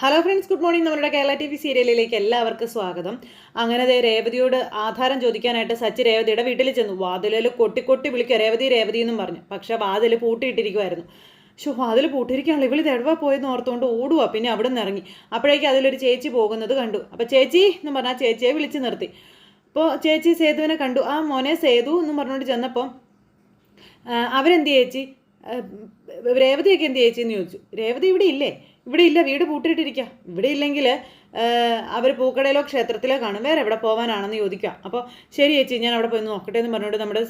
Hello friends good morning നമ്മുടെ Kerala T V സീരിയലിലേക്ക് എല്ലാവർക്കും സ്വാഗതം. അങ്ങനെ ദേ രേവതിയോട് ആധാരം ചോദിക്കാനായിട്ട് സച്ചി രേവതിയുടെ വീട്ടിൽ ചെന്നു. വാതിലിൽ കൊട്ടി കൊട്ടി വിളിക്കുക. രേവതി രേവതി എന്നും പറഞ്ഞു. പക്ഷേ വാതിൽ പൂട്ടിയിട്ടിരിക്കുമായിരുന്നു ഷോ വാതിൽ പൂട്ടിയിരിക്കുകയാണല്ലോ ഇവളി തെടവാ പോയെന്ന് ഓർത്തുകൊണ്ട് ഓടുക പിന്നെ അവിടെ നിന്ന് ഇറങ്ങി. അപ്പോഴേക്കും അതിലൊരു ചേച്ചി പോകുന്നത് കണ്ടു. അപ്പോൾ ചേച്ചി എന്ന് പറഞ്ഞാൽ ചേച്ചിയെ വിളിച്ചു നിർത്തി. അപ്പോൾ ചേച്ചി സേതുവിനെ കണ്ടു. ആ മോനെ സേതു എന്ന് പറഞ്ഞുകൊണ്ട് ചെന്നപ്പം അവരെന്ത് ചേച്ചി? രേവതിയൊക്കെ എന്ത് ചേച്ചി എന്ന് ചോദിച്ചു. രേവതി ഇവിടെ ഇല്ലേ? ഇവിടെ ഇല്ല വീട് പൂട്ടിയിട്ടിരിക്കുക ഇവിടെ ഇല്ലെങ്കിൽ അവർ പൂക്കടയിലോ ക്ഷേത്രത്തിലോ കാണും. വേറെ എവിടെ പോകാനാണെന്ന് ചോദിക്കുക അപ്പോൾ ശരി ചേച്ചി ഞാൻ അവിടെ പോയി നോക്കട്ടെ എന്ന് പറഞ്ഞുകൊണ്ട് നമ്മുടെ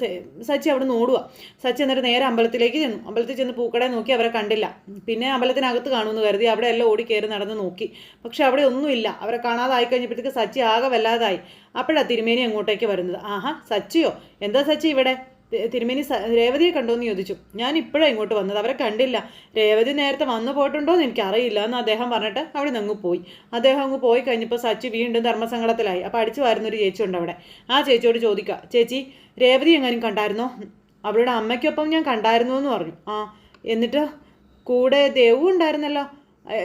സച്ചി അവിടെ നിന്ന് ഓടുക സച്ചി എന്നിട്ട് നേരെ അമ്പലത്തിലേക്ക് ചെന്നു. അമ്പലത്തിൽ ചെന്ന് പൂക്കടയെ നോക്കി അവരെ കണ്ടില്ല. പിന്നെ അമ്പലത്തിനകത്ത് കാണുമെന്ന് കരുതി അവിടെ എല്ലാം ഓടി കയറി നടന്ന് നോക്കി. പക്ഷെ അവിടെ ഒന്നുമില്ല അവരെ കാണാതായി കഴിഞ്ഞപ്പോഴത്തേക്ക് സച്ചി ആകെ വല്ലാതായി. അപ്പോഴാണ് തിരുമേനി അങ്ങോട്ടേക്ക് വരുന്നത്. ആഹാ സച്ചിയോ? എന്താ സച്ചി ഇവിടെ? തിരുമേനി രേവതിയെ കണ്ടോന്ന് ചോദിച്ചു. ഞാൻ ഇപ്പോഴാണ് ഇങ്ങോട്ട് വന്നത്. അവരെ കണ്ടില്ല. രേവതി നേരത്തെ വന്നു പോയിട്ടുണ്ടോ എന്ന് എനിക്കറിയില്ല എന്ന് അദ്ദേഹം പറഞ്ഞിട്ട് അവിടെ നിന്ന് അങ്ങ് പോയി. അദ്ദേഹം അങ്ങ് പോയി കഴിഞ്ഞപ്പോൾ സച്ചി വീണ്ടും ധർമ്മസങ്കടത്തിലായി. അപ്പോൾ അടിച്ചു വരുന്നൊരു ചേച്ചി ഉണ്ട് അവിടെ. ആ ചേച്ചിയോട് ചോദിക്കുക ചേച്ചി രേവതി എങ്ങാനും കണ്ടായിരുന്നോ? അവളുടെ അമ്മയ്ക്കൊപ്പം ഞാൻ കണ്ടായിരുന്നു എന്ന് പറഞ്ഞു. ആ എന്നിട്ട് കൂടെ ദേവും ഉണ്ടായിരുന്നല്ലോ.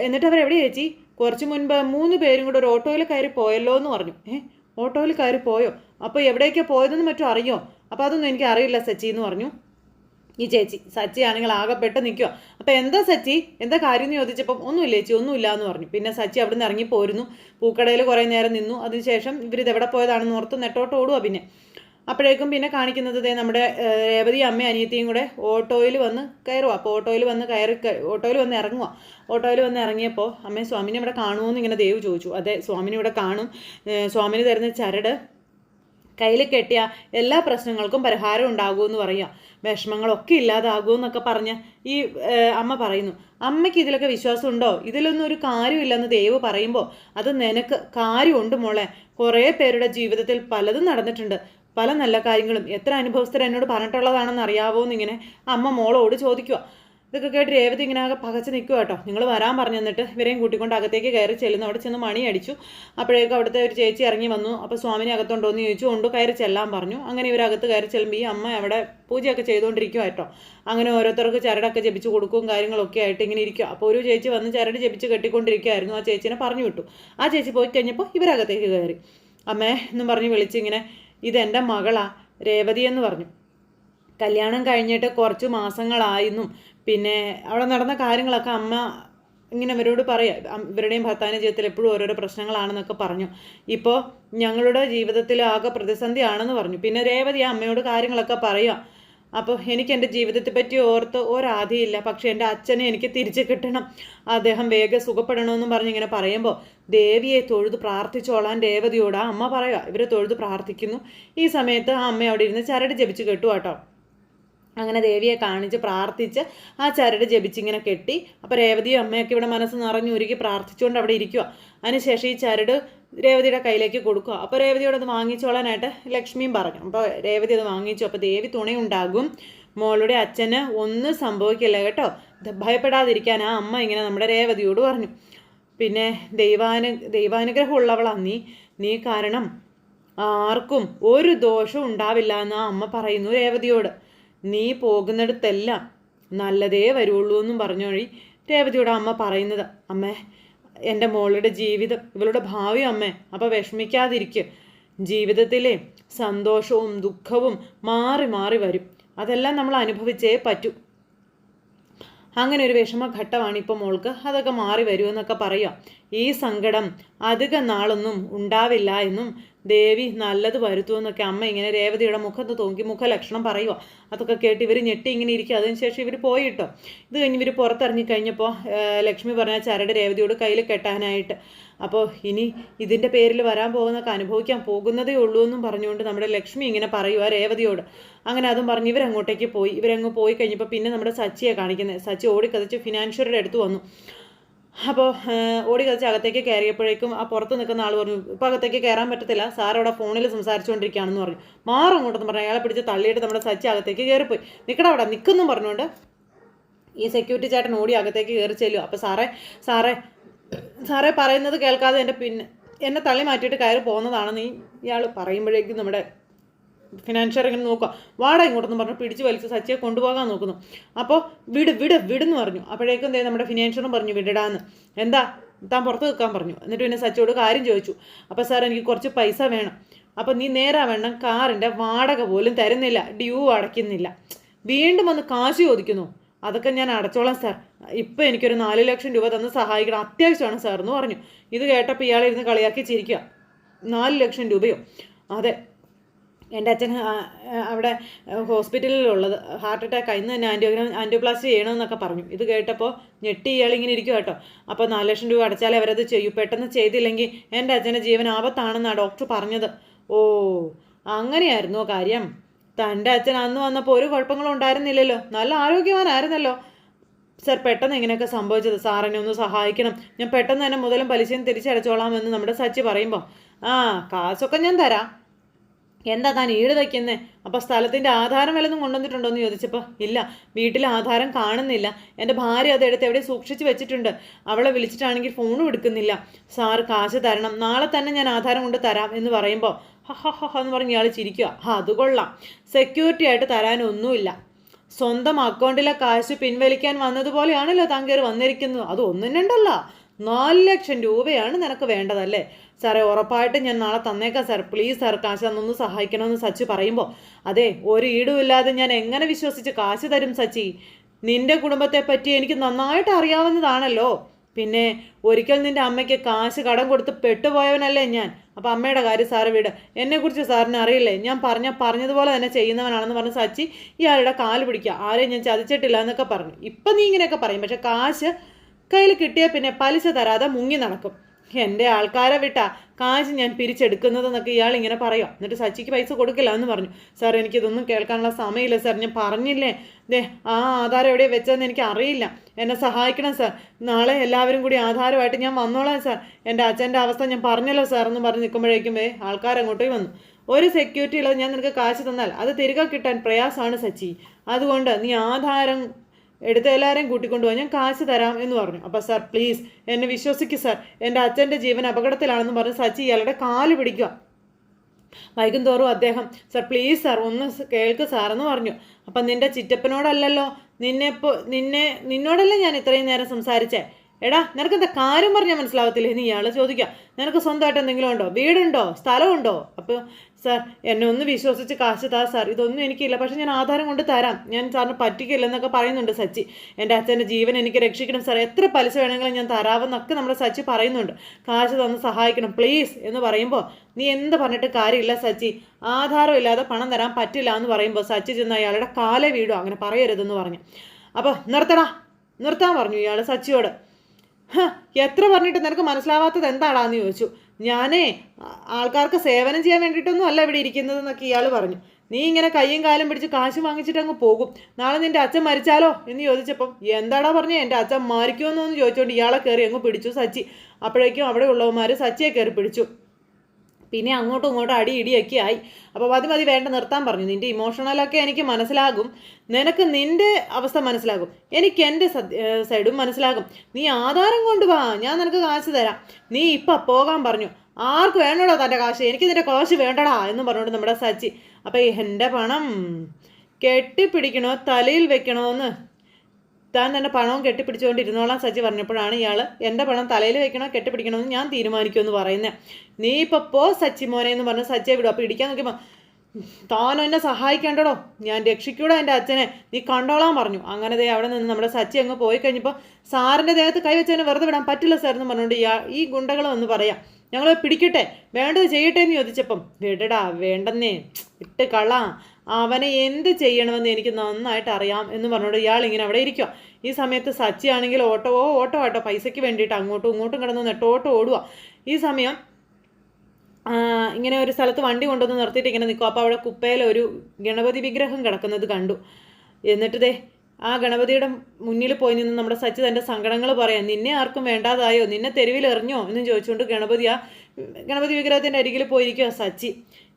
എന്നിട്ട് അവരെവിടെ ചേച്ചി? കുറച്ച് മുൻപ് മൂന്ന് പേരും കൂടെ ഒരു ഓട്ടോയിൽ കയറി പോയല്ലോ എന്ന് പറഞ്ഞു. ഏഹ് ഓട്ടോയിൽ കയറി പോയോ? അപ്പോൾ എവിടേക്കാണ് പോയതെന്ന് മറ്റും അറിയോ? അപ്പോൾ അതൊന്നും എനിക്ക് അറിയില്ല സച്ചി എന്ന് പറഞ്ഞു. ഈ ചേച്ചി സച്ചി ആണെങ്കിൽ ആകെപ്പെട്ട് നിൽക്കുക അപ്പോൾ എന്താ സച്ചി? എന്താ കാര്യം എന്ന് ചോദിച്ചപ്പം ഒന്നുമില്ല ചേച്ചി ഒന്നുമില്ല എന്ന് പറഞ്ഞു. പിന്നെ സച്ചി അവിടെ നിന്ന് ഇറങ്ങി പോരുന്നു. പൂക്കടയിൽ കുറേ നേരം നിന്നു. അതിനുശേഷം ഇവരിത് എവിടെ പോയതാണെന്ന് ഓർത്ത് നെട്ടോട്ട് ഓടുക പിന്നെ. അപ്പോഴേക്കും പിന്നെ കാണിക്കുന്നത് നമ്മുടെ രേവതി അമ്മയും അനിയത്തിയും കൂടെ ഓട്ടോയിൽ വന്ന് കയറുക അപ്പോൾ ഓട്ടോയിൽ വന്ന് കയറി ഓട്ടോയിൽ വന്ന് ഇറങ്ങുക ഓട്ടോയിൽ വന്ന് ഇറങ്ങിയപ്പോൾ അമ്മയെ സ്വാമിനെ ഇവിടെ കാണുമോ എന്ന് ഇങ്ങനെ ദേവ് ചോദിച്ചു. അതെ സ്വാമിനെ ഇവിടെ കാണും. സ്വാമിന് തരുന്ന ചരട് കയ്യിൽ കെട്ടിയ എല്ലാ പ്രശ്നങ്ങൾക്കും പരിഹാരം ഉണ്ടാകുമെന്ന് പറയുക. വിഷമങ്ങളൊക്കെ ഇല്ലാതാകുമെന്നൊക്കെ പറഞ്ഞ് ഈ അമ്മ പറയുന്നു. അമ്മയ്ക്ക് ഇതിലൊക്കെ വിശ്വാസം ഉണ്ടോ ഇതിലൊന്നും ഒരു കാര്യമില്ലെന്ന് ദേവ് പറയുമ്പോൾ അത് നിനക്ക് കാര്യമുണ്ട് മോളെ. കുറേ പേരുടെ ജീവിതത്തിൽ പലതും നടന്നിട്ടുണ്ട്. പല നല്ല കാര്യങ്ങളും. എത്ര അനുഭവസ്ഥർ എന്നോട് പറഞ്ഞിട്ടുള്ളതാണെന്ന് അറിയാവോ എന്നിങ്ങനെ അമ്മ മോളോട് ചോദിക്കുക. ഇതൊക്കെ കേട്ട് രേവതി ഇങ്ങനെ ആകെ പകച്ച് നിൽക്കുക കേട്ടോ. നിങ്ങൾ വരാൻ പറഞ്ഞു തന്നിട്ട് ഇവരെയും കൂട്ടിക്കൊണ്ട് അകത്തേക്ക് കയറി ചെല്ലുന്നു. അവിടെ ചെന്ന് മണി അടിച്ചു. അപ്പോഴേക്കും അവിടുത്തെ ഒരു ചേച്ചി ഇറങ്ങി വന്നു. അപ്പോൾ സ്വാമിനെ അകത്തുണ്ടോ എന്ന് ചോദിച്ചു കൊണ്ട് കയറി ചെല്ലാൻ പറഞ്ഞു. അങ്ങനെ ഇവരകത്ത് കയറി ചെല്ലുമ്പോൾ ഈ അമ്മ അവിടെ പൂജയൊക്കെ ചെയ്തുകൊണ്ടിരിക്കുക കേട്ടോ. അങ്ങനെ ഓരോരുത്തർക്ക് ചരടൊക്കെ ജപിച്ച് കൊടുക്കും കാര്യങ്ങളൊക്കെ ആയിട്ട് ഇങ്ങനെ ഇരിക്കുക അപ്പോൾ ഒരു ചേച്ചി വന്ന് ചരട് ജപിച്ച് കെട്ടിക്കൊണ്ടിരിക്കുകയായിരുന്നു ആ ചേച്ചിനെ പറഞ്ഞു വിട്ടു. ആ ചേച്ചി പോയി കഴിഞ്ഞപ്പോൾ ഇവരകത്തേക്ക് കയറി. അമ്മേ എന്നും പറഞ്ഞ് വിളിച്ചിങ്ങനെ ഇതെന്റെ മകളാ രേവതി എന്ന് പറഞ്ഞു. കല്യാണം കഴിഞ്ഞിട്ട് കുറച്ച് മാസങ്ങളായിരുന്നു പിന്നെ അവിടെ നടന്ന കാര്യങ്ങളൊക്കെ അമ്മ ഇങ്ങനെ അവരോട് പറയുക ഇവരുടെയും ഭർത്താവിന്റെ ജീവിതത്തിൽ എപ്പോഴും ഓരോരോ പ്രശ്നങ്ങളാണെന്നൊക്കെ പറഞ്ഞു. ഇപ്പോൾ ഞങ്ങളുടെ ജീവിതത്തിൽ ആകെ പ്രതിസന്ധിയാണെന്ന് പറഞ്ഞു. പിന്നെ രേവതി അമ്മയോട് കാര്യങ്ങളൊക്കെ പറയുക അപ്പോൾ എനിക്ക് എന്റെ ജീവിതത്തെ പറ്റി ഓർത്ത് ഒരാധിയില്ല. പക്ഷേ എന്റെ അച്ഛനെ എനിക്ക് തിരിച്ചു കിട്ടണം. അദ്ദേഹം വേഗം സുഖപ്പെടണമെന്നും പറഞ്ഞ് ഇങ്ങനെ പറയുമ്പോൾ ദേവിയെ തൊഴുത് പ്രാർത്ഥിച്ചോളാൻ രേവതിയോട് ആ അമ്മ പറയുക ഇവരെ തൊഴുത് പ്രാർത്ഥിക്കുന്നു. ഈ സമയത്ത് ആ അമ്മ അവിടെ ഇരുന്ന് ചരട് ജപിച്ച് കെട്ടു കേട്ടോ അങ്ങനെ ദേവിയെ കാണിച്ച് പ്രാർത്ഥിച്ച് ആ ചരട് ജപിച്ചിങ്ങനെ കെട്ടി. അപ്പോൾ രേവതിയും അമ്മയൊക്കെ ഇവിടെ മനസ്സ് നിറഞ്ഞുരുക്കി പ്രാർത്ഥിച്ചുകൊണ്ട് അവിടെ ഇരിക്കുക അതിനുശേഷം ഈ ചരട് രേവതിയുടെ കയ്യിലേക്ക് കൊടുക്കുക അപ്പോൾ രേവതിയോട് അത് വാങ്ങിച്ചോളാനായിട്ട് ലക്ഷ്മിയും പറഞ്ഞു. അപ്പോൾ രേവതി അത് വാങ്ങിച്ചു. അപ്പോൾ ദേവി തുണയുണ്ടാകും. മോളുടെ അച്ഛന് ഒന്നും സംഭവിക്കില്ല കേട്ടോ. ഭയപ്പെടാതിരിക്കാൻ ആ അമ്മ ഇങ്ങനെ നമ്മുടെ രേവതിയോട് പറഞ്ഞു. പിന്നെ ദൈവാനു ദൈവാനുഗ്രഹം ഉള്ളവളാ നീ. നീ കാരണം ആർക്കും ഒരു ദോഷവും ഉണ്ടാവില്ല എന്ന് ആ അമ്മ പറയുന്നു രേവതിയോട്. നീ പോകുന്നിടത്തെല്ലാം നല്ലതേ വരുള്ളൂ എന്നും പറഞ്ഞു വഴി രേവതിയുടെ അമ്മ പറയുന്നത് അമ്മേ എന്റെ മോളുടെ ജീവിതം ഇവളുടെ ഭാവി അമ്മേ അപ്പോൾ വിഷമിക്കാതിരിക്കുക ജീവിതത്തിലെ സന്തോഷവും ദുഃഖവും മാറി മാറി വരും. അതെല്ലാം നമ്മൾ അനുഭവിച്ചേ പറ്റൂ. അങ്ങനെ ഒരു വിഷമഘട്ടമാണ് ഇപ്പോൾ മോൾക്ക്. അതൊക്കെ മാറി വരുമെന്നൊക്കെ പറയുക. ഈ സങ്കടം അധിക നാളൊന്നും ഉണ്ടാവില്ല എന്നും ദേവി നല്ലത് വരുത്തുമെന്നൊക്കെ അമ്മ ഇങ്ങനെ രേവതിയുടെ മുഖത്ത് തൂങ്ങി മുഖലക്ഷണം പറയുക അതൊക്കെ കേട്ട് ഇവർ ഞെട്ടി ഇങ്ങനെ ഇരിക്കുക അതിനുശേഷം ഇവർ പോയിട്ടോ ഇത് കഴിഞ്ഞ് ഇവർ പുറത്തിറങ്ങി കഴിഞ്ഞപ്പോൾ ലക്ഷ്മി പറഞ്ഞ ചരട് രേവതിയോട് കയ്യിൽ കെട്ടാനായിട്ട്. അപ്പോൾ ഇനി ഇതിന്റെ പേരിൽ വരാൻ പോകുന്നൊക്കെ അനുഭവിക്കാൻ പോകുന്നതേ ഉള്ളൂ എന്നും പറഞ്ഞുകൊണ്ട് നമ്മുടെ ലക്ഷ്മി ഇങ്ങനെ പറയുക രേവതിയോട്. അങ്ങനെ അതും പറഞ്ഞ് ഇവരങ്ങോട്ടേക്ക് പോയി. ഇവരങ്ങ് പോയി കഴിഞ്ഞപ്പോൾ പിന്നെ നമ്മുടെ സച്ചിയെ കാണിക്കുന്നത് സച്ചി ഓടിക്കതച്ച് ഫിനാൻഷ്യറുടെ അടുത്ത് വന്നു. അപ്പോൾ ഓടി കളിച്ച് അകത്തേക്ക് കയറിയപ്പോഴേക്കും ആ പുറത്ത് നിൽക്കുന്ന ആൾ പറഞ്ഞു ഇപ്പോൾ അകത്തേക്ക് കയറാൻ പറ്റത്തില്ല. സാർ അവിടെ ഫോണിൽ സംസാരിച്ചുകൊണ്ടിരിക്കുകയാണെന്ന് പറഞ്ഞു. മാറും അങ്ങോട്ടെന്ന് പറഞ്ഞു. അയാളെ പിടിച്ച് തള്ളിയിട്ട് നമ്മുടെ സച്ചി അകത്തേക്ക് കയറിപ്പോയി. നിൽക്കട അവിടെ നിൽക്കുന്നു പറഞ്ഞുകൊണ്ട്. ഈ സെക്യൂരിറ്റി ചേട്ടൻ ഓടി അകത്തേക്ക് കയറി ചെല്ലും അപ്പോൾ സാറേ സാറേ സാറേ പറയുന്നത് കേൾക്കാതെ എന്റെ പിന്നെ എന്നെ തള്ളി മാറ്റിയിട്ട് കയറി പോകുന്നതാണെന്ന് ഈ ഇയാൾ പറയുമ്പോഴേക്കും നമ്മുടെ ഫിനാൻഷ്യർ ഇങ്ങനെ നോക്കുക. വാടാ ഇങ്ങോട്ടെന്ന് പറഞ്ഞു പിടിച്ച് വലിച്ച് സച്ചിയെ കൊണ്ടുപോകാൻ നോക്കുന്നു. അപ്പോൾ വിട് വിട് വിടെന്ന് പറഞ്ഞു. അപ്പോഴേക്കും എന്തേ നമ്മുടെ ഫിനാൻഷ്യറും പറഞ്ഞു വിടടാന്ന്. എന്താ? താൻ പുറത്ത് നിൽക്കാൻ പറഞ്ഞു. എന്നിട്ട് പിന്നെ സച്ചിയോട് കാര്യം ചോദിച്ചു. അപ്പോൾ സാർ എനിക്ക് കുറച്ച് പൈസ വേണം. അപ്പോൾ നീ നേരാ വേണം കാറിന്റെ വാടക പോലും തരുന്നില്ല. ഡ്യൂ അടയ്ക്കുന്നില്ല. വീണ്ടും വന്ന് കാശ് ചോദിക്കുന്നു. അതൊക്കെ ഞാൻ അടച്ചോളാം സാർ. ഇപ്പം എനിക്കൊരു നാല് ലക്ഷം രൂപ തന്ന് സഹായിക്കണം. അത്യാവശ്യമാണ് സാർ എന്ന് പറഞ്ഞു. ഇത് കേട്ടപ്പോൾ ഇയാളിരുന്ന് കളിയാക്കി ചിരിക്കുക നാല് ലക്ഷം രൂപയോ? അതെ. എന്റെ അച്ഛൻ അവിടെ ഹോസ്പിറ്റലിലുള്ളത്. ഹാർട്ട് അറ്റാക്ക് ഇന്ന് തന്നെ ആന്റിയോഗ്രാം ആന്റിയോപ്ലാസ്റ്റി ചെയ്യണമെന്നൊക്കെ പറഞ്ഞു. ഇത് കേട്ടപ്പോൾ ഞെട്ടി ഇയാൾ ഇങ്ങനെ ഇരിക്കും കേട്ടോ. അപ്പോൾ നാല് ലക്ഷം രൂപ അടച്ചാലേ അവരത് ചെയ്യൂ. പെട്ടെന്ന് ചെയ്തില്ലെങ്കിൽ എന്റെ അച്ഛന്റെ ജീവൻ ആപത്താണെന്നാണ് ഡോക്ടർ പറഞ്ഞത്. ഓ അങ്ങനെയായിരുന്നു കാര്യം? തന്റെ അച്ഛൻ അന്ന് വന്നപ്പോൾ ഒരു കുഴപ്പങ്ങളും ഉണ്ടായിരുന്നില്ലല്ലോ. നല്ല ആരോഗ്യവാനായിരുന്നല്ലോ. സർ പെട്ടെന്ന് ഇങ്ങനെയൊക്കെ സംഭവിച്ചത്. സാറിനെ ഒന്ന് സഹായിക്കണം. ഞാൻ പെട്ടെന്ന് തന്നെ മുതലും പലിശയും തിരിച്ചടച്ചോളാം എന്ന് നമ്മുടെ സച്ചി പറയുമ്പോൾ ആ കാശൊക്കെ ഞാൻ തരാം. എന്താ താൻ ഈട് വയ്ക്കുന്നത് അപ്പോൾ സ്ഥലത്തിന്റെ ആധാരം വല്ലതും കൊണ്ടുവന്നിട്ടുണ്ടോ എന്ന് ചോദിച്ചപ്പോൾ ഇല്ല വീട്ടിൽ ആധാരം കാണുന്നില്ല. എന്റെ ഭാര്യ അത് എടുത്ത് എവിടെ സൂക്ഷിച്ച് വെച്ചിട്ടുണ്ട്. അവളെ വിളിച്ചിട്ടാണെങ്കിൽ ഫോണും എടുക്കുന്നില്ല. സാർ കാശ് തരണം. നാളെ തന്നെ ഞാൻ ആധാരം കൊണ്ട് തരാം എന്ന് പറയുമ്പോൾ ഹ ഹ ഹ ഹ എന്ന് പറഞ്ഞ് ഇയാൾ ചിരിക്കുക ആ അത് കൊള്ളാം. സെക്യൂരിറ്റി ആയിട്ട് തരാനൊന്നുമില്ല. സ്വന്തം അക്കൗണ്ടിലെ കാശ് പിൻവലിക്കാൻ വന്നതുപോലെയാണല്ലോ താൻ വന്നിരിക്കുന്നത്. അത് ഒന്നും രണ്ടല്ല. നാല് ലക്ഷം രൂപയാണ് നിനക്ക് വേണ്ടതല്ലേ? സാറേ ഉറപ്പായിട്ടും ഞാൻ നാളെ തന്നേക്കാം സാർ. പ്ലീസ് സാർ കാശ് തന്നൊന്ന് സഹായിക്കണമെന്ന് സച്ചി പറയുമ്പോൾ അതെ ഒരു ഈടുമില്ലാതെ ഞാൻ എങ്ങനെ വിശ്വസിച്ച് കാശ് തരും സച്ചി? നിന്റെ കുടുംബത്തെ പറ്റി എനിക്ക് നന്നായിട്ട് അറിയാവുന്നതാണല്ലോ. പിന്നെ ഒരിക്കൽ നിന്റെ അമ്മയ്ക്ക് കാശ് കടം കൊടുത്ത് പെട്ടുപോയവനല്ലേ ഞാൻ. അപ്പോൾ അമ്മയുടെ കാര്യം സാറ് വിട്. എന്നെക്കുറിച്ച് സാറിന് അറിയില്ലേ? ഞാൻ പറഞ്ഞ പറഞ്ഞതുപോലെ തന്നെ ചെയ്യുന്നവനാണെന്ന് പറഞ്ഞ് സച്ചി ഇയാളുടെ കാൽ പിടിക്കുക. ആരെയും ഞാൻ ചതിച്ചിട്ടില്ല എന്നൊക്കെ പറഞ്ഞു. ഇപ്പം നീ ഇങ്ങനെയൊക്കെ പറയും. പക്ഷെ കാശ് കയ്യിൽ കിട്ടിയാൽ പിന്നെ പലിശ തരാതെ മുങ്ങി നടക്കും. എന്റെ ആൾക്കാരെ വിട്ടാ കാശ് ഞാൻ പിരിച്ചെടുക്കുന്നതെന്നൊക്കെ ഇയാൾ ഇങ്ങനെ പറയും. എന്നിട്ട് സച്ചിക്ക് പൈസ കൊടുക്കില്ല എന്ന് പറഞ്ഞു. സാർ എനിക്കിതൊന്നും കേൾക്കാനുള്ള സമയമില്ല സാർ. ഞാൻ പറഞ്ഞില്ലേ? ദേ ആ ആധാരം എവിടെ വെച്ചതെന്ന് എനിക്ക് അറിയില്ല. എന്നെ സഹായിക്കണം സാർ. നാളെ എല്ലാവരും കൂടി ആധാരമായിട്ട് ഞാൻ വന്നോളാം സാർ. എന്റെ അച്ഛന്റെ അവസ്ഥ ഞാൻ പറഞ്ഞല്ലോ സാർ എന്ന് പറഞ്ഞ് നിൽക്കുമ്പോഴേക്കും വേ ആൾക്കാർ അങ്ങോട്ടേക്ക് വന്നു. ഒരു സെക്യൂരിറ്റി ഉള്ളത് ഞാൻ നിനക്ക് കാശ് തന്നാൽ അത് തിരികെ കിട്ടാൻ പ്രയാസമാണ് സച്ചി. അതുകൊണ്ട് നീ ആധാരം എടുത്ത് എല്ലാവരെയും കൂട്ടിക്കൊണ്ടുപോയി ഞാൻ കാശ് തരാം എന്ന് പറഞ്ഞു. അപ്പോൾ സാർ പ്ലീസ് എന്നെ വിശ്വസിക്കൂ സാർ എന്റെ അച്ഛന്റെ ജീവൻ അപകടത്തിലാണെന്ന് പറഞ്ഞ് സച്ചി ഇയാളുടെ കാൽ പിടിക്കുക വൈകുന്തോറും അദ്ദേഹം സാർ പ്ലീസ് സാർ ഒന്ന് കേൾക്ക് സാറെന്ന് പറഞ്ഞു. അപ്പം നിന്റെ ചിറ്റപ്പനോടല്ലല്ലോ. നിന്നെ ഇപ്പോൾ നിന്നെ നിന്നോടല്ലേ ഞാൻ ഇത്രയും നേരം സംസാരിച്ചേ? എടാ നിനക്ക് എന്താ കാര്യം പറഞ്ഞാൽ മനസ്സിലാവത്തില്ലേ? എന്ന് ഇയാൾ ചോദിക്കാം. നിനക്ക് സ്വന്തമായിട്ട് എന്തെങ്കിലും ഉണ്ടോ? വീടുണ്ടോ? സ്ഥലമുണ്ടോ? അപ്പോൾ സാർ എന്നെ ഒന്ന് വിശ്വസിച്ച് കാശ് താ സാർ. ഇതൊന്നും എനിക്കില്ല. പക്ഷേ ഞാൻ ആധാരം കൊണ്ട് തരാം. ഞാൻ സാറിന് പറ്റിക്കില്ലെന്നൊക്കെ പറയുന്നുണ്ട് സച്ചി. എന്റെ അച്ഛന്റെ ജീവൻ എനിക്ക് രക്ഷിക്കണം സാർ എത്ര പലിശ വേണമെങ്കിലും ഞാൻ തരാമെന്നൊക്കെ നമ്മുടെ സച്ചി പറയുന്നുണ്ട്. കാശ് തന്ന് സഹായിക്കണം പ്ലീസ് എന്ന് പറയുമ്പോൾ നീ എന്ത് പറഞ്ഞിട്ട് കാര്യമില്ല സച്ചി. ആധാരം ഇല്ലാതെ പണം തരാൻ പറ്റില്ല എന്ന് പറയുമ്പോൾ സച്ചി ചെന്ന് അയാളുടെ കാലെ വീടും. അങ്ങനെ പറയരുതെന്ന് പറഞ്ഞു. അപ്പോൾ നിർത്തടാ. നിർത്താൻ പറഞ്ഞു ഇയാൾ സച്ചിയോട്. എത്ര പറഞ്ഞിട്ട് നിനക്ക് മനസ്സിലാവാത്തത് എന്താടാന്ന് ചോദിച്ചു. ഞാനേ ആൾക്കാർക്ക് സേവനം ചെയ്യാൻ വേണ്ടിയിട്ടൊന്നും അല്ല ഇവിടെ ഇരിക്കുന്നത് എന്നൊക്കെ ഇയാൾ പറഞ്ഞു. നീ ഇങ്ങനെ കയ്യും കാലും പിടിച്ച് കാശ് വാങ്ങിച്ചിട്ട് അങ്ങ് പോകും. നാളെ നിന്റെ അച്ഛൻ മരിച്ചാലോ എന്ന് ചോദിച്ചപ്പം എന്താടാ പറഞ്ഞു എന്റെ അച്ഛൻ മരിക്കുമെന്നൊന്ന് ചോദിച്ചുകൊണ്ട് ഇയാളെ കയറി അങ്ങ് പിടിച്ചു സച്ചി. അപ്പോഴേക്കും അവിടെ ഉള്ളവന്മാർ സച്ചിയെ കയറി പിടിച്ചു. പിന്നെ അങ്ങോട്ടും ഇങ്ങോട്ടും അടി ഇടിയൊക്കെ ആയി. അപ്പോൾ മതി മതി വേണ്ട നിർത്താൻ പറഞ്ഞു. നിന്റെ ഇമോഷണലൊക്കെ എനിക്ക് മനസ്സിലാകും. നിനക്ക് നിന്റെ അവസ്ഥ മനസ്സിലാകും. എനിക്ക് എന്റെ സൈഡും മനസ്സിലാകും. നീ ആധാരം കൊണ്ടുവാ ഞാൻ നിനക്ക് കാശ് തരാം. നീ ഇപ്പം പോകാൻ പറഞ്ഞു. ആർക്ക് വേണോടോ തന്റെ കാശ്? എനിക്ക് നിന്റെ കാശ് വേണ്ടടാ എന്ന് പറഞ്ഞുകൊണ്ട് നമ്മുടെ സച്ചി. അപ്പോൾ എന്റെ പണം കെട്ടിപ്പിടിക്കണോ? തലയിൽ വെക്കണോ എന്ന് താൻ തന്നെ പണവും കെട്ടിപ്പിടിച്ചുകൊണ്ടിരുന്നോളാം സച്ചി പറഞ്ഞപ്പോഴാണ് ഇയാൾ എന്റെ പണം തലയിൽ വെക്കണോ കെട്ടിപ്പിടിക്കണോ എന്ന് ഞാൻ തീരുമാനിക്കുമെന്ന് പറയുന്നത് നീ ഇപ്പോൾ പോ സച്ചി മോനെ എന്ന് പറഞ്ഞ് സച്ചിയെ വിടും. അപ്പോൾ ഇടിക്കാൻ നോക്കിയപ്പോൾ താനും എന്നെ സഹായിക്കേണ്ടടോ? ഞാൻ രക്ഷിക്കൂടാ എന്റെ അച്ഛനെ. നീ കണ്ടോളാൻ പറഞ്ഞു. അങ്ങനെ ദേ അവിടെ നിന്ന് നമ്മുടെ സച്ചി അങ്ങ് പോയി കഴിഞ്ഞപ്പോൾ സാറിന്റെ ദേഹത്ത് കൈവച്ചതിനെ വെറുതെ വിടാൻ പറ്റില്ല സാർ എന്ന് പറഞ്ഞുകൊണ്ട് ഇയാൾ ഈ ഗുണ്ടകൾ ഒന്ന് പറയാം ഞങ്ങൾ പിടിക്കട്ടെ വേണ്ടത് ചെയ്യട്ടെ എന്ന് ചോദിച്ചപ്പം വിടടാ വേണ്ടെന്നേ ഇട്ട് കള. അവനെ എന്ത് ചെയ്യണമെന്ന് എനിക്ക് നന്നായിട്ട് അറിയാം എന്ന് പറഞ്ഞുകൊണ്ട് ഇയാൾ ഇങ്ങനെ അവിടെ ഇരിക്കുക ഈ സമയത്ത് സച്ചി ആണെങ്കിൽ ഓട്ടോ ഓട്ടോ ആട്ടോ പൈസയ്ക്ക് വേണ്ടിയിട്ട് അങ്ങോട്ടും ഇങ്ങോട്ടും കിടന്ന് നെട്ടോട്ടോ ഓടുക ഈ സമയം ഇങ്ങനെ ഒരു സ്ഥലത്ത് വണ്ടി കൊണ്ടുവന്ന് നിർത്തിയിട്ട് ഇങ്ങനെ നിൽക്കും അപ്പോൾ അവിടെ കുപ്പയിൽ ഒരു ഗണപതി വിഗ്രഹം കിടക്കുന്നത് കണ്ടു. എന്നിട്ട് ദേ ആ ഗണപതിയുടെ മുന്നിൽ പോയി നിന്ന് നമ്മുടെ സച്ചി തന്റെ സങ്കടങ്ങൾ പറയാം. നിന്നെ ആർക്കും വേണ്ടാതായോ? നിന്നെ തെരുവിൽ എറിഞ്ഞോ എന്നും ചോദിച്ചുകൊണ്ട് ഗണപതി ആ ഗണപതി വിഗ്രഹത്തിന്റെ അരികിൽ പോയിരിക്കുക സച്ചി.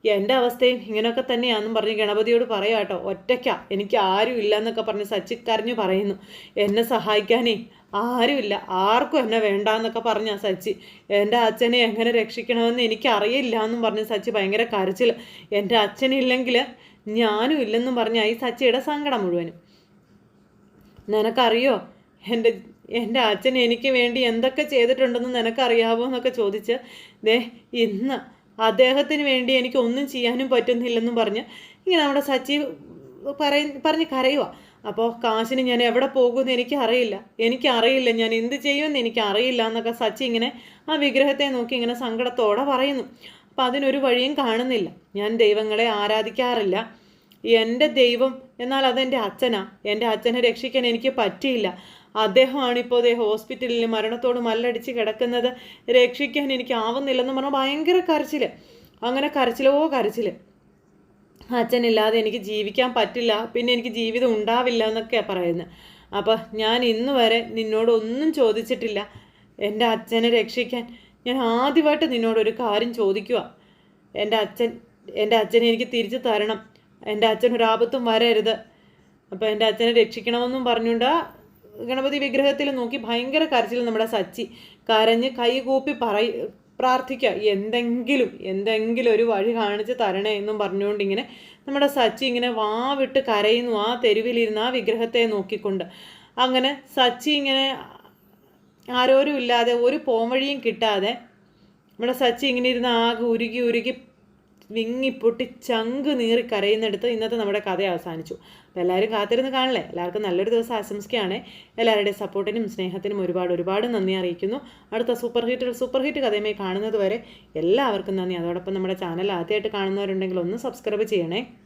എന്റെ അവസ്ഥയും ഇങ്ങനെയൊക്കെ തന്നെയാണെന്നും പറഞ്ഞ് ഗണപതിയോട് പറയാം കേട്ടോ. ഒറ്റയ്ക്കാ. എനിക്ക് ആരും ഇല്ല എന്നൊക്കെ പറഞ്ഞ് സച്ചി കരഞ്ഞു പറയുന്നു. എന്നെ സഹായിക്കാനേ ആരുമില്ല. ആർക്കും എന്നെ വേണ്ട എന്നൊക്കെ പറഞ്ഞ സച്ചി. എന്റെ അച്ഛനെ എങ്ങനെ രക്ഷിക്കണമെന്ന് എനിക്കറിയില്ല എന്നും പറഞ്ഞ് സച്ചി ഭയങ്കര കരച്ചിൽ എന്റെ അച്ഛനില്ലെങ്കിൽ ഞാനും ഇല്ലെന്നും പറഞ്ഞ ഈ സച്ചിയുടെ സങ്കടം മുഴുവനും. നിനക്കറിയോ? എന്റെ എന്റെ അച്ഛൻ എനിക്ക് വേണ്ടി എന്തൊക്കെ ചെയ്തിട്ടുണ്ടെന്ന് നിനക്കറിയാവോ എന്നൊക്കെ ചോദിച്ച് ദേ ഇന്ന് അദ്ദേഹത്തിന് വേണ്ടി എനിക്ക് ഒന്നും ചെയ്യാനും പറ്റുന്നില്ലെന്നും പറഞ്ഞ് ഇങ്ങനെ നമ്മുടെ സച്ചി പറയ പറഞ്ഞ് കരയുക അപ്പോൾ കാശിന് ഞാൻ എവിടെ പോകുമെന്ന് എനിക്കറിയില്ല. എനിക്കറിയില്ല. ഞാൻ എന്ത് ചെയ്യുമെന്ന് എനിക്കറിയില്ല എന്നൊക്കെ സച്ചി ഇങ്ങനെ ആ വിഗ്രഹത്തെ നോക്കി ഇങ്ങനെ സങ്കടത്തോടെ പറയുന്നു. അപ്പം അതിനൊരു വഴിയും കാണുന്നില്ല. ഞാൻ ദൈവങ്ങളെ ആരാധിക്കാറില്ല. എന്റെ ദൈവം എന്നാൽ അതെന്റെ അച്ഛനാ. എന്റെ അച്ഛനെ രക്ഷിക്കാൻ എനിക്ക് പറ്റിയില്ല. അദ്ദേഹമാണ് ഇപ്പോൾ അദ്ദേഹം ഹോസ്പിറ്റലിൽ മരണത്തോട് മല്ലടിച്ച് കിടക്കുന്നത്. രക്ഷിക്കാൻ എനിക്ക് ആവുന്നില്ലെന്ന് പറഞ്ഞാൽ ഭയങ്കര കരച്ചിൽ അങ്ങനെ കരച്ചിലോ കരച്ചിൽ അച്ഛനില്ലാതെ എനിക്ക് ജീവിക്കാൻ പറ്റില്ല. പിന്നെ എനിക്ക് ജീവിതം ഉണ്ടാവില്ല എന്നൊക്കെയാണ് പറയുന്നത്. അപ്പോൾ ഞാൻ ഇന്ന് വരെ നിന്നോടൊന്നും ചോദിച്ചിട്ടില്ല. എന്റെ അച്ഛനെ രക്ഷിക്കാൻ ഞാൻ ആദ്യമായിട്ട് നിന്നോടൊരു കാര്യം ചോദിക്കുക എന്റെ അച്ഛൻ എന്റെ അച്ഛനെ എനിക്ക് തിരിച്ചു തരണം. എന്റെ അച്ഛൻ ഒരു ആപത്തും വരരുത്. അപ്പോൾ എന്റെ അച്ഛനെ രക്ഷിക്കണമെന്നും പറഞ്ഞുകൊണ്ട് ഗണപതി വിഗ്രഹത്തിൽ നോക്കി ഭയങ്കര കരച്ചിൽ നമ്മുടെ സച്ചി. കരഞ്ഞ് കൈകൂപ്പി പറയ പ്രാർത്ഥിക്കുക എന്തെങ്കിലും എന്തെങ്കിലും ഒരു വഴി കാണിച്ച് തരണേ എന്നും പറഞ്ഞുകൊണ്ട് ഇങ്ങനെ നമ്മുടെ സച്ചി ഇങ്ങനെ വാവിട്ട് കരയുന്നു ആ തെരുവിലിരുന്ന് ആ വിഗ്രഹത്തെ നോക്കിക്കൊണ്ട്. അങ്ങനെ സച്ചി ഇങ്ങനെ ആരോരും ഇല്ലാതെ ഒരു പോംവഴിയും കിട്ടാതെ നമ്മുടെ സച്ചി ഇങ്ങനെ ഇരുന്ന് ആകെ ഉരുകി ഉരുകി വിങ്ങിപ്പൊട്ടി ചങ്ക് നീറി കരയുന്നിടത്ത് ഇന്നത്തെ നമ്മുടെ കഥ അവസാനിച്ചു. അപ്പോൾ എല്ലാവരും കാത്തിരുന്ന് കാണില്ലേ? എല്ലാവർക്കും നല്ലൊരു ദിവസം ആശംസിക്കുകയാണ്. എല്ലാവരുടെയും സപ്പോർട്ടിനും സ്നേഹത്തിനും ഒരുപാട് ഒരുപാട് നന്ദി അറിയിക്കുന്നു. അടുത്ത സൂപ്പർ ഹിറ്റ് സൂപ്പർ ഹിറ്റ് കഥയുമായി കാണുന്നത് വരെ എല്ലാവർക്കും നന്ദി. അതോടൊപ്പം നമ്മുടെ ചാനൽ ആദ്യമായിട്ട് കാണുന്നവരുണ്ടെങ്കിൽ ഒന്ന് സബ്സ്ക്രൈബ് ചെയ്യണേ.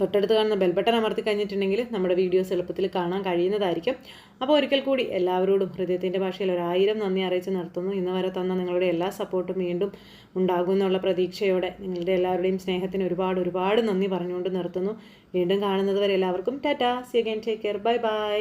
തൊട്ടടുത്ത് കാണുന്ന ബെൽബട്ടൺ അമർത്തി കഴിഞ്ഞിട്ടുണ്ടെങ്കിൽ നമ്മുടെ വീഡിയോസ് എളുപ്പത്തിൽ കാണാൻ കഴിയുന്നതായിരിക്കും. അപ്പോൾ ഒരിക്കൽ കൂടി എല്ലാവരോടും ഹൃദയത്തിന്റെ ഭാഷയിൽ ഒരായിരം നന്ദി അറിയിച്ച് നിർത്തുന്നു. ഇന്ന് വരെ തന്ന നിങ്ങളുടെ എല്ലാ സപ്പോർട്ടും വീണ്ടും ഉണ്ടാകും എന്നുള്ള പ്രതീക്ഷയോടെ നിങ്ങളുടെ എല്ലാവരുടെയും സ്നേഹത്തിന് ഒരുപാട് ഒരുപാട് നന്ദി പറഞ്ഞുകൊണ്ട് നിർത്തുന്നു. വീണ്ടും കാണുന്നത് വരെ എല്ലാവർക്കും tata. See again take care bye bye